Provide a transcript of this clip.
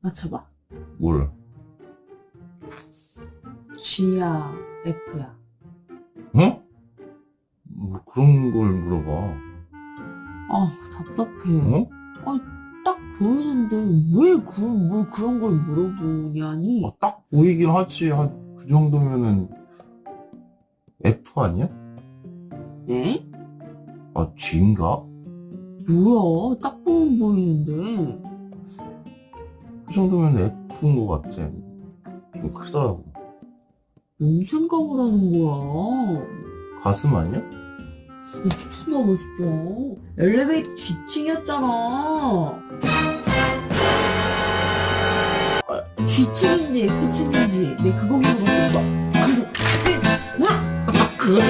맞춰봐. 뭘? G야, F야. 어? 뭐 그런 걸 물어봐. 아, 답답해. 어? 딱 보이는데 왜 그, 뭘 그런 걸 물어보냐니? 아, 딱 보이긴 하지. 한 그 정도면은 F 아니야? 네? 아 G인가? 뭐야, 딱 보면 보이는데. 그 정도면 F인 것 같아. 좀 크더라고. 뭔 생각을 하는 거야? 가슴 아니야? 미쳤나봐, 진짜. 엘리베이터 G층이었잖아. G층인지 F층인지 내 그거 물어봤어. 그래서, 와! 그게